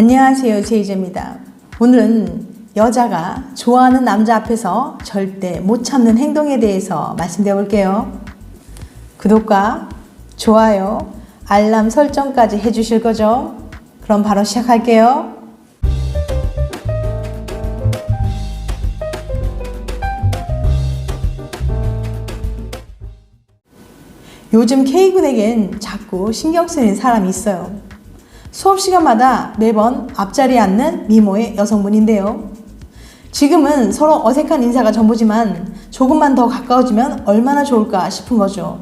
안녕하세요. 제이제입니다. 오늘은 여자가 좋아하는 남자 앞에서 절대 못 참는 행동에 대해서 말씀드려 볼게요. 구독과 좋아요, 알람 설정까지 해주실 거죠? 그럼 바로 시작할게요. 요즘 K군에겐 자꾸 신경 쓰이는 사람이 있어요. 수업 시간마다 매번 앞자리에 앉는 미모의 여성분인데요. 지금은 서로 어색한 인사가 전부지만 조금만 더 가까워지면 얼마나 좋을까 싶은 거죠.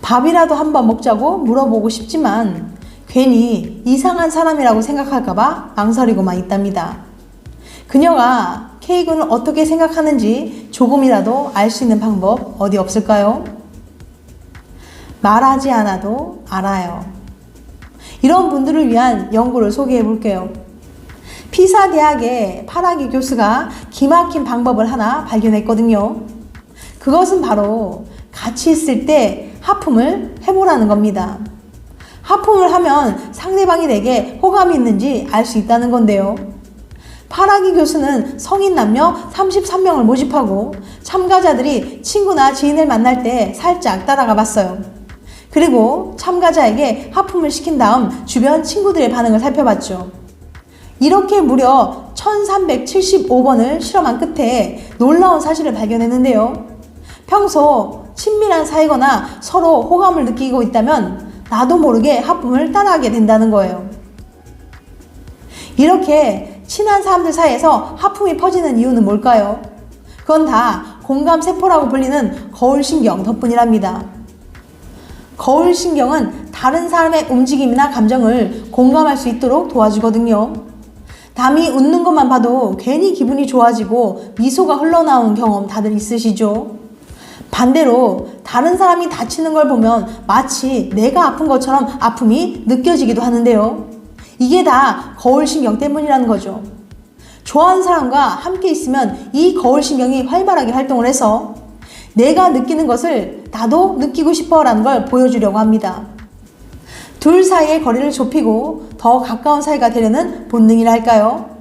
밥이라도 한번 먹자고 물어보고 싶지만 괜히 이상한 사람이라고 생각할까봐 망설이고만 있답니다. 그녀가 K군을 어떻게 생각하는지 조금이라도 알 수 있는 방법 어디 없을까요? 말하지 않아도 알아요. 이런 분들을 위한 연구를 소개해 볼게요. 피사 대학의 파라기 교수가 기막힌 방법을 하나 발견했거든요. 그것은 바로 같이 있을 때 하품을 해보라는 겁니다. 하품을 하면 상대방이 내게 호감이 있는지 알 수 있다는 건데요. 파라기 교수는 성인 남녀 33명을 모집하고 참가자들이 친구나 지인을 만날 때 살짝 따라가 봤어요. 그리고 참가자에게 하품을 시킨 다음 주변 친구들의 반응을 살펴봤죠. 이렇게 무려 1375번을 실험한 끝에 놀라운 사실을 발견했는데요. 평소 친밀한 사이거나 서로 호감을 느끼고 있다면 나도 모르게 하품을 따라하게 된다는 거예요. 이렇게 친한 사람들 사이에서 하품이 퍼지는 이유는 뭘까요? 그건 다 공감세포라고 불리는 거울신경 덕분이랍니다. 거울 신경은 다른 사람의 움직임이나 감정을 공감할 수 있도록 도와주거든요. 남이 웃는 것만 봐도 괜히 기분이 좋아지고 미소가 흘러나오는 경험 다들 있으시죠? 반대로 다른 사람이 다치는 걸 보면 마치 내가 아픈 것처럼 아픔이 느껴지기도 하는데요. 이게 다 거울신경 때문이라는 거죠. 좋아하는 사람과 함께 있으면 이 거울신경이 활발하게 활동을 해서 내가 느끼는 것을 나도 느끼고 싶어 라는 걸 보여주려고 합니다. 둘 사이의 거리를 좁히고 더 가까운 사이가 되려는 본능이랄까요?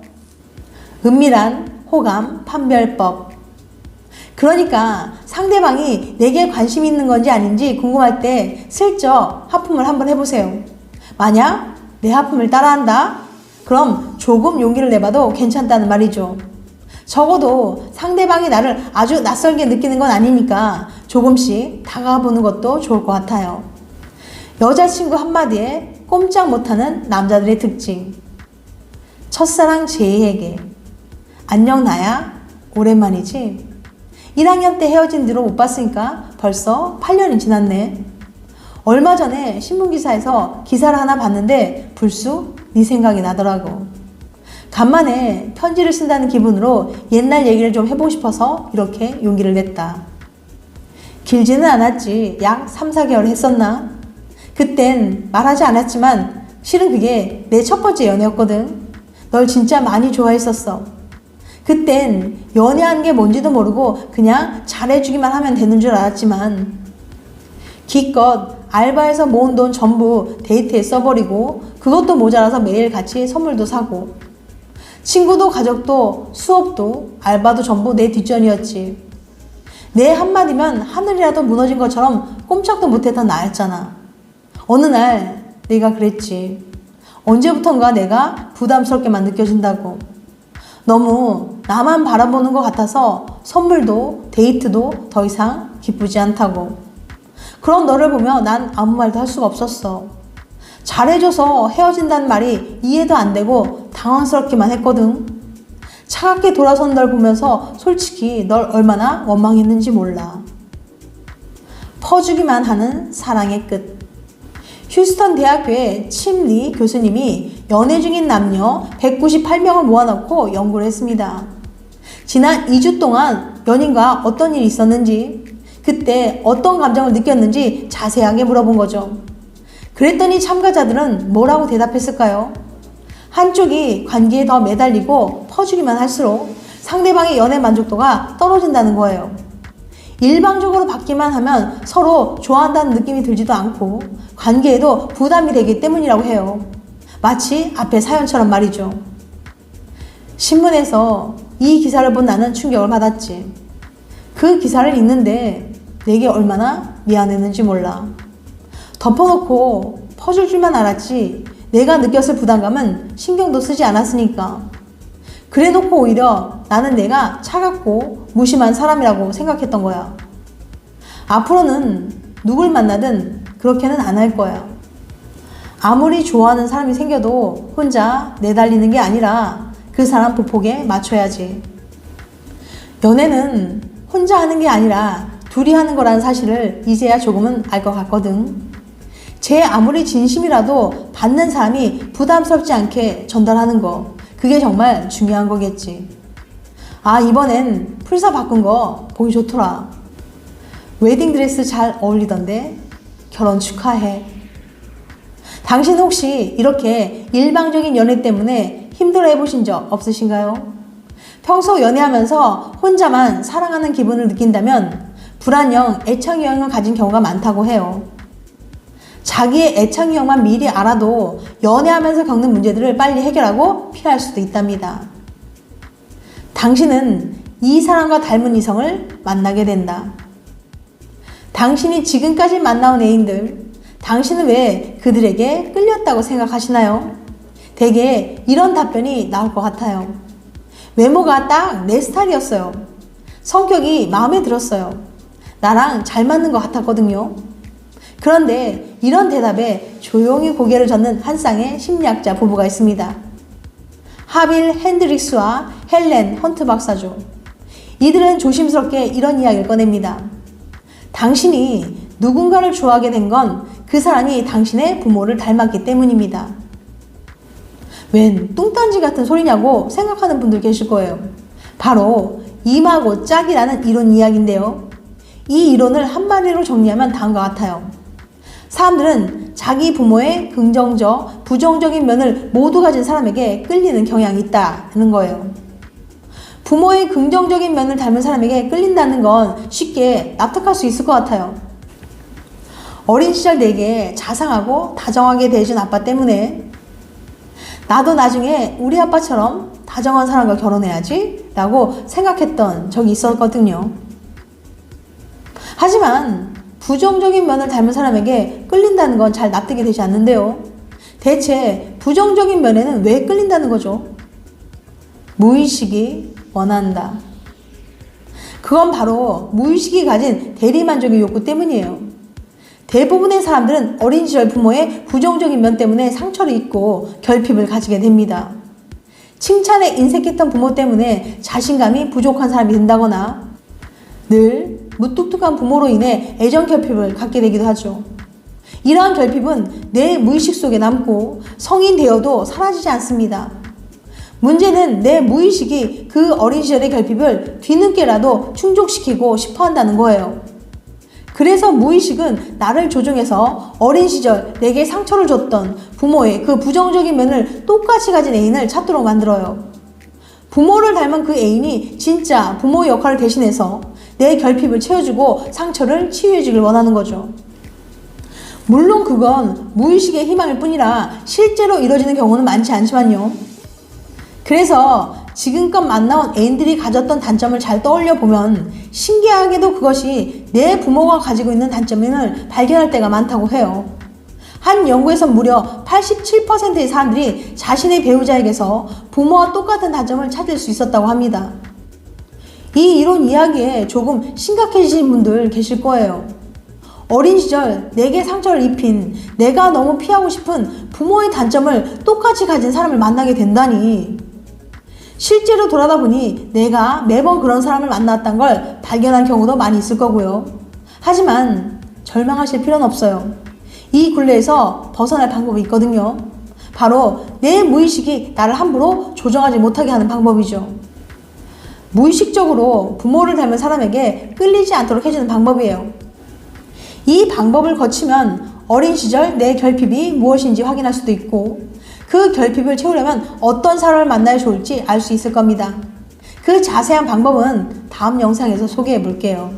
은밀한 호감 판별법. 그러니까 상대방이 내게 관심 있는 건지 아닌지 궁금할 때 슬쩍 하품을 한번 해보세요. 만약 내 하품을 따라한다? 그럼 조금 용기를 내봐도 괜찮다는 말이죠. 적어도 상대방이 나를 아주 낯설게 느끼는 건 아니니까 조금씩 다가보는 것도 좋을 것 같아요. 여자친구 한마디에 꼼짝 못하는 남자들의 특징. 첫사랑 제이에게 안녕 나야 오랜만이지. 1학년 때 헤어진 뒤로 못 봤으니까 벌써 8년이 지났네. 얼마 전에 신문기사에서 기사를 하나 봤는데 불쑥 네 생각이 나더라고. 간만에 편지를 쓴다는 기분으로 옛날 얘기를 좀 해보고 싶어서 이렇게 용기를 냈다. 길지는 않았지. 약 3, 4개월 했었나? 그땐 말하지 않았지만 실은 그게 내 첫 번째 연애였거든. 널 진짜 많이 좋아했었어. 그땐 연애한 게 뭔지도 모르고 그냥 잘해주기만 하면 되는 줄 알았지만 기껏 알바에서 모은 돈 전부 데이트에 써버리고 그것도 모자라서 매일 같이 선물도 사고 친구도 가족도 수업도 알바도 전부 내 뒷전이었지. 내 한마디면 하늘이라도 무너진 것처럼 꼼짝도 못했던 나였잖아. 어느 날 내가 그랬지. 언제부턴가 내가 부담스럽게만 느껴진다고. 너무 나만 바라보는 것 같아서 선물도 데이트도 더 이상 기쁘지 않다고. 그런 너를 보며 난 아무 말도 할 수가 없었어. 잘해줘서 헤어진다는 말이 이해도 안 되고 당황스럽기만 했거든. 차갑게 돌아선 널 보면서 솔직히 널 얼마나 원망했는지 몰라. 퍼주기만 하는 사랑의 끝. 휴스턴 대학교의 침리 교수님이 연애 중인 남녀 198명을 모아놓고 연구를 했습니다. 지난 2주 동안 연인과 어떤 일이 있었는지, 그때 어떤 감정을 느꼈는지 자세하게 물어본 거죠. 그랬더니 참가자들은 뭐라고 대답했을까요? 한쪽이 관계에 더 매달리고 퍼주기만 할수록 상대방의 연애 만족도가 떨어진다는 거예요. 일방적으로 받기만 하면 서로 좋아한다는 느낌이 들지도 않고 관계에도 부담이 되기 때문이라고 해요. 마치 앞의 사연처럼 말이죠. 신문에서 이 기사를 본 나는 충격을 받았지. 그 기사를 읽는데 내게 얼마나 미안했는지 몰라. 덮어놓고 퍼줄 줄만 알았지 내가 느꼈을 부담감은 신경도 쓰지 않았으니까. 그래 놓고 오히려 나는 내가 차갑고 무심한 사람이라고 생각했던 거야. 앞으로는 누굴 만나든 그렇게는 안 할 거야. 아무리 좋아하는 사람이 생겨도 혼자 내달리는 게 아니라 그 사람 보폭에 맞춰야지. 연애는 혼자 하는 게 아니라 둘이 하는 거라는 사실을 이제야 조금은 알 것 같거든. 제 아무리 진심이라도 받는 사람이 부담스럽지 않게 전달하는 거. 그게 정말 중요한 거겠지. 아, 이번엔 풀사 바꾼 거 보기 좋더라. 웨딩드레스 잘 어울리던데? 결혼 축하해. 당신 혹시 이렇게 일방적인 연애 때문에 힘들어 해보신 적 없으신가요? 평소 연애하면서 혼자만 사랑하는 기분을 느낀다면 불안형, 애착 유형을 가진 경우가 많다고 해요. 자기의 애착유형만 미리 알아도 연애하면서 겪는 문제들을 빨리 해결하고 피할 수도 있답니다. 당신은 이 사람과 닮은 이성을 만나게 된다. 당신이 지금까지 만나온 애인들, 당신은 왜 그들에게 끌렸다고 생각하시나요? 대개 이런 답변이 나올 것 같아요. 외모가 딱 내 스타일이었어요. 성격이 마음에 들었어요. 나랑 잘 맞는 것 같았거든요. 그런데 이런 대답에 조용히 고개를 젓는 한 쌍의 심리학자 부부가 있습니다. 하빌 핸드릭스와 헬렌 헌트 박사죠. 이들은 조심스럽게 이런 이야기를 꺼냅니다. 당신이 누군가를 좋아하게 된 건 그 사람이 당신의 부모를 닮았기 때문입니다. 웬 뚱딴지 같은 소리냐고 생각하는 분들 계실 거예요. 바로 임하고 짝이라는 이론 이야기인데요. 이 이론을 한마디로 정리하면 다음과 같아요. 사람들은 자기 부모의 긍정적, 부정적인 면을 모두 가진 사람에게 끌리는 경향이 있다는 거예요. 부모의 긍정적인 면을 닮은 사람에게 끌린다는 건 쉽게 납득할 수 있을 것 같아요. 어린 시절 내게 자상하고 다정하게 대해준 아빠 때문에 나도 나중에 우리 아빠처럼 다정한 사람과 결혼해야지 라고 생각했던 적이 있었거든요. 하지만 부정적인 면을 닮은 사람에게 끌린다는 건 잘 납득이 되지 않는데요. 대체 부정적인 면에는 왜 끌린다는 거죠? 무의식이 원한다. 그건 바로 무의식이 가진 대리만족의 욕구 때문이에요. 대부분의 사람들은 어린 시절 부모의 부정적인 면 때문에 상처를 입고 결핍을 가지게 됩니다. 칭찬에 인색했던 부모 때문에 자신감이 부족한 사람이 된다거나 늘 무뚝뚝한 부모로 인해 애정 결핍을 갖게 되기도 하죠. 이러한 결핍은 내 무의식 속에 남고 성인 되어도 사라지지 않습니다. 문제는 내 무의식이 그 어린 시절의 결핍을 뒤늦게라도 충족시키고 싶어 한다는 거예요. 그래서 무의식은 나를 조종해서 어린 시절 내게 상처를 줬던 부모의 그 부정적인 면을 똑같이 가진 애인을 찾도록 만들어요. 부모를 닮은 그 애인이 진짜 부모의 역할을 대신해서 내 결핍을 채워주고 상처를 치유해주길 원하는 거죠. 물론 그건 무의식의 희망일 뿐이라 실제로 이루어지는 경우는 많지 않지만요. 그래서 지금껏 만나온 애인들이 가졌던 단점을 잘 떠올려 보면 신기하게도 그것이 내 부모가 가지고 있는 단점임을 발견할 때가 많다고 해요. 한 연구에서 무려 87%의 사람들이 자신의 배우자에게서 부모와 똑같은 단점을 찾을 수 있었다고 합니다. 이 이론 이야기에 조금 심각해지신 분들 계실 거예요. 어린 시절 내게 상처를 입힌 내가 너무 피하고 싶은 부모의 단점을 똑같이 가진 사람을 만나게 된다니. 실제로 돌아다 보니 내가 매번 그런 사람을 만났던 걸 발견한 경우도 많이 있을 거고요. 하지만 절망하실 필요는 없어요. 이 굴레에서 벗어날 방법이 있거든요. 바로 내 무의식이 나를 함부로 조정하지 못하게 하는 방법이죠. 무의식적으로 부모를 닮은 사람에게 끌리지 않도록 해주는 방법이에요. 이 방법을 거치면 어린 시절 내 결핍이 무엇인지 확인할 수도 있고 그 결핍을 채우려면 어떤 사람을 만나야 좋을지 알 수 있을 겁니다. 그 자세한 방법은 다음 영상에서 소개해 볼게요.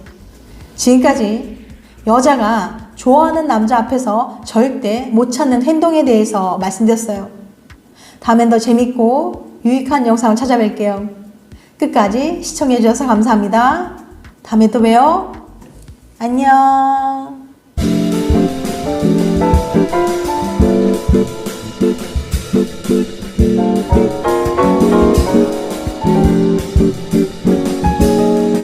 지금까지 여자가 좋아하는 남자 앞에서 절대 못 찾는 행동에 대해서 말씀드렸어요. 다음엔 더 재밌고 유익한 영상을 찾아뵐게요. 끝까지 시청해주셔서 감사합니다. 다음에 또 봬요. 안녕.